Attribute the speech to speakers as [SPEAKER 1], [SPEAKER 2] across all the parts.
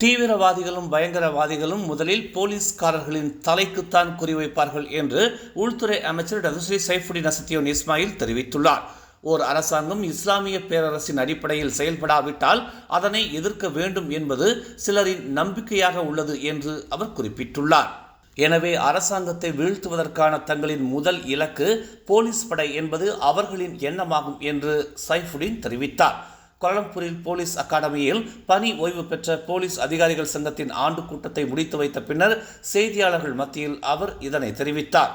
[SPEAKER 1] தீவிரவாதிகளும் பயங்கரவாதிகளும் முதலில் போலீஸ்காரர்களின் தலைக்குத்தான் குறிவைப்பார்கள் என்று உள்துறை அமைச்சர் டதுஸ்ரீ சைஃபுடின் அசத்தியோன் இஸ்மாயில் தெரிவித்துள்ளார். ஓர் அரசாங்கம் இஸ்லாமிய பேரரசின் அடிப்படையில் செயல்படாவிட்டால் அதனை எதிர்க்க வேண்டும் என்பது சிலரின் நம்பிக்கையாக உள்ளது என்று அவர் குறிப்பிட்டுள்ளார். எனவே அரசாங்கத்தை வீழ்த்துவதற்கான தங்களின் முதல் இலக்கு போலீஸ் படை என்பது அவர்களின் எண்ணமாகும் என்று சைஃபுடின் தெரிவித்தார். கோலம்பூரில் போலீஸ் அகாடமியில் பணி ஓய்வு பெற்ற போலீஸ் அதிகாரிகள் சங்கத்தின் ஆண்டு கூட்டத்தை முடித்து வைத்த பின்னர் செய்தியாளர்கள் மத்தியில் அவர் இதனை தெரிவித்தார்.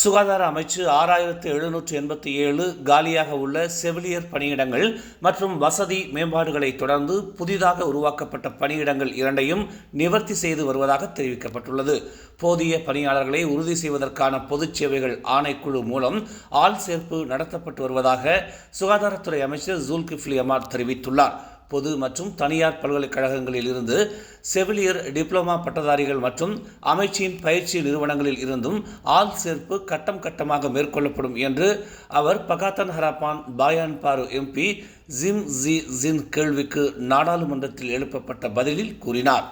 [SPEAKER 1] சுகாதார அமைச்சு ஆறாயிரத்து எழுநூற்று எண்பத்தி ஏழு காலியாக உள்ள செவிலியர் பணியிடங்கள் மற்றும் வசதி மேம்பாடுகளை தொடர்ந்து புதிதாக உருவாக்கப்பட்ட பணியிடங்கள் இரண்டையும் நிவர்த்தி செய்து வருவதாக தெரிவிக்கப்பட்டுள்ளது. போதிய பணியாளர்களை உறுதி செய்வதற்கான பொதுச் சேவைகள் ஆணைக்குழு மூலம் ஆள் சேர்ப்பு நடத்தப்பட்டு வருவதாக சுகாதாரத்துறை அமைச்சர் ஜூல்கிஃப்லி அமார் தெரிவித்துள்ளார். பொது மற்றும் தனியார் பல்கலைக்கழகங்களில் இருந்து செவிலியர் டிப்ளமா பட்டதாரிகள் மற்றும் அமைச்சின் பயிற்சி நிறுவனங்களில் இருந்தும் ஆள் சேர்ப்பு கட்டம் கட்டமாக மேற்கொள்ளப்படும் என்று அவர் Pakatan Harapan Bayan Baru MP Sim Tze Tzin கேள்விக்கு நாடாளுமன்றத்தில் எழுப்பப்பட்ட பதிலில் கூறினார்.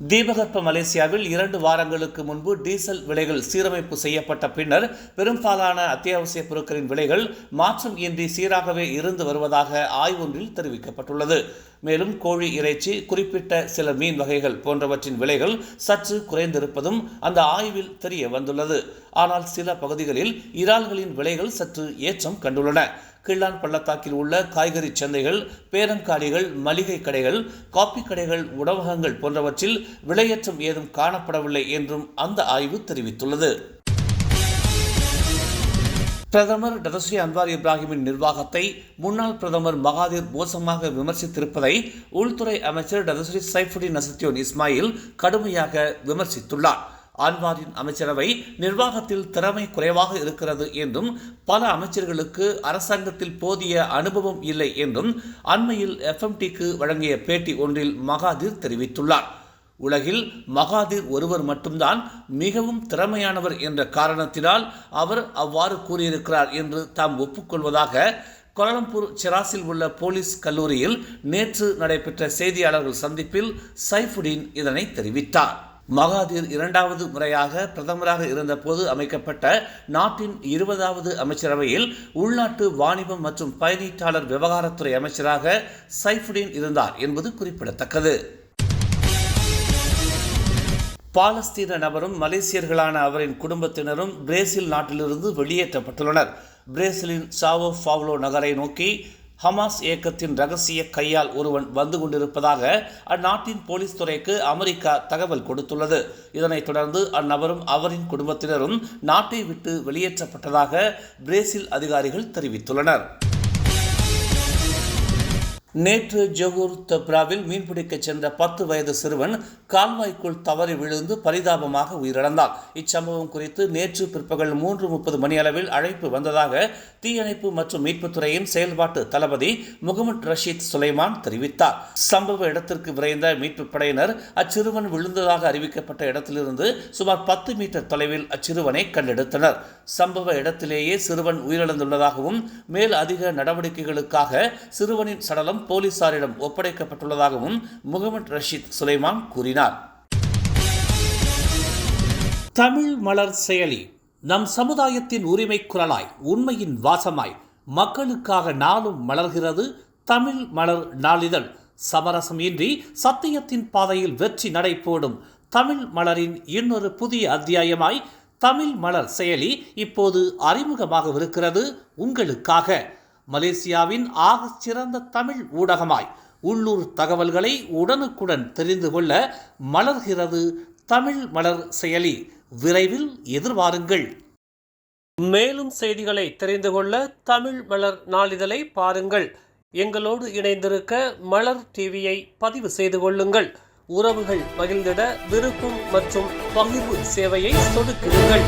[SPEAKER 1] தீபகற்ப மலேசியாவில் இரண்டு வாரங்களுக்கு முன்பு டீசல் விலைகள் சீரமைப்பு செய்யப்பட்ட பின்னர் பெரும்பாலான அத்தியாவசிய பொருட்களின் விலைகள் மாற்றம் இன்றி சீராகவே இருந்து வருவதாக ஆய்வொன்றில் தெரிவிக்கப்பட்டுள்ளது. மேலும் கோழி இறைச்சி குறிப்பிட்ட சில மீன் வகைகள் போன்றவற்றின் விலைகள் சற்று குறைந்திருப்பதும் அந்த ஆய்வில் தெரிய வந்துள்ளது. ஆனால் சில பகுதிகளில் இறால்களின் விலைகள் சற்று ஏற்றம் கண்டுள்ளன. கிள்ளான் பள்ளத்தாக்கில் உள்ள காய்கறி சந்தைகள் பேரங்காடிகள் மளிகை கடைகள் காப்பி கடைகள் உணவகங்கள் போன்றவற்றில் விலையேற்றம் ஏதும் காணப்படவில்லை என்றும் அந்த ஆய்வு தெரிவித்துள்ளது. பிரதமர் டதசி அன்வார் இப்ராஹிமின் நிர்வாகத்தை முன்னாள் பிரதமர் மகாதீர் மோசமாக விமர்சித்திருப்பதை உள்துறை அமைச்சர் டதசரி சைஃபுடின் நசத்தியோன் இஸ்மாயில் கடுமையாக விமர்சித்துள்ளார். அன்வாரின் அமைச்சரவை நிர்வாகத்தில் திறமை குறைவாக இருக்கிறது என்றும் பல அமைச்சர்களுக்கு அரசாங்கத்தில் போதிய அனுபவம் இல்லை என்றும் அண்மையில் எஃப்எம்டிக்கு வழங்கிய பேட்டி ஒன்றில் மகாதீர் தெரிவித்துள்ளார். உலகில் மகாதீர் ஒருவர் மட்டும்தான் மிகவும் திறமையானவர் என்ற காரணத்தினால் அவர் அவ்வாறு கூறியிருக்கிறார் என்று தாம் ஒப்புக்கொள்வதாக கோலம்பூர் செராசில் உள்ள போலீஸ் கல்லூரியில் நேற்று நடைபெற்ற செய்தியாளர்கள் சந்திப்பில் சைஃபுடீன் இதனை தெரிவித்தார். மகாதீர் இரண்டாவது முறையாக பிரதமராக இருந்தபோது அமைக்கப்பட்ட நாட்டின் இருபதாவது அமைச்சரவையில் உள்நாட்டு வாணிபம் மற்றும் பயணீட்டாளர் விவகாரத்துறை அமைச்சராக சைஃபுடீன் இருந்தார் என்பது குறிப்பிடத்தக்கது. பாலஸ்தீன நபரும் மலேசியர்களான அவரின் குடும்பத்தினரும் பிரேசில் நாட்டிலிருந்து வெளியேற்றப்பட்டுள்ளனர். பிரேசிலின் சாவோ ஃபாவ்லோ நகரை நோக்கி ஹமாஸ் இயக்கத்தின் ரகசிய கையால் ஒருவன் வந்து கொண்டிருப்பதாக அந்நாட்டின் போலீஸ் துறைக்கு அமெரிக்கா தகவல் கொடுத்துள்ளது. இதனைத் தொடர்ந்து அந்நபரும் அவரின் குடும்பத்தினரும் நாட்டை விட்டு வெளியேற்றப்பட்டதாக பிரேசில் அதிகாரிகள் தெரிவித்துள்ளனர். நேற்று ஜொகூர் தப்ராவில் மீன்பிடிக்கச் சென்ற பத்து வயது சிறுவன் கால்வாய்க்குள் தவறி விழுந்து பரிதாபமாக உயிரிழந்தார். இச்சம்பவம் குறித்து நேற்று பிற்பகல் மூன்று முப்பது மணி அளவில் அழைப்பு வந்ததாக தீயணைப்பு மற்றும் மீட்புத்துறையின் செயல்பாட்டு தளபதி முகமது ரஷீத் சுலைமான் தெரிவித்தார். சம்பவ இடத்திற்கு விரைந்த மீட்பு படையினர் அச்சிறுவன் விழுந்ததாக அறிவிக்கப்பட்ட இடத்திலிருந்து சுமார் பத்து மீட்டர் தொலைவில் அச்சிறுவனை கண்டெடுத்தனர். சம்பவ இடத்திலேயே சிறுவன் உயிரிழந்துள்ளதாகவும் மேல் அதிக நடவடிக்கைகளுக்காக சிறுவனின் சடலம் போலீசாரிடம் ஒப்படைக்கப்பட்டுள்ளதாகவும் முகமது ரஷீத் சுலைமான் கூறினார். தமிழ் மலர் செயலி நம் சமுதாயத்தின் உரிமை குரலாய் உண்மையின் வாசமாய் மக்களுக்காக நாளும் மலர்கிறது தமிழ் மலர் நாளிதழ். சமரசம் இன்றி சத்தியத்தின் பாதையில் வெற்றி நடைபோடும் தமிழ் மலரின் இன்னொரு புதிய அத்தியாயமாய் தமிழ் மலர் செயலி இப்போது அறிமுகமாகவிருக்கிறது உங்களுக்காக. மலேசியாவின் ஆக சிறந்த தமிழ் ஊடகமாய் உள்ளூர் தகவல்களை உடனுக்குடன் தெரிந்து கொள்ள மலர்கிறது தமிழ் மலர் செயலி. விரைவில் எதிர்பாருங்கள் மேலும் செய்திகளை தெரிந்து கொள்ள தமிழ் மலர் நாளிதழை பாருங்கள். எங்களோடு இணைந்திருக்க மலர் டிவியை பதிவு செய்து கொள்ளுங்கள். உறவுகள் பகிர்ந்திட விருப்பம் மற்றும் பகிர்வு சேவையை சொடுக்குங்கள்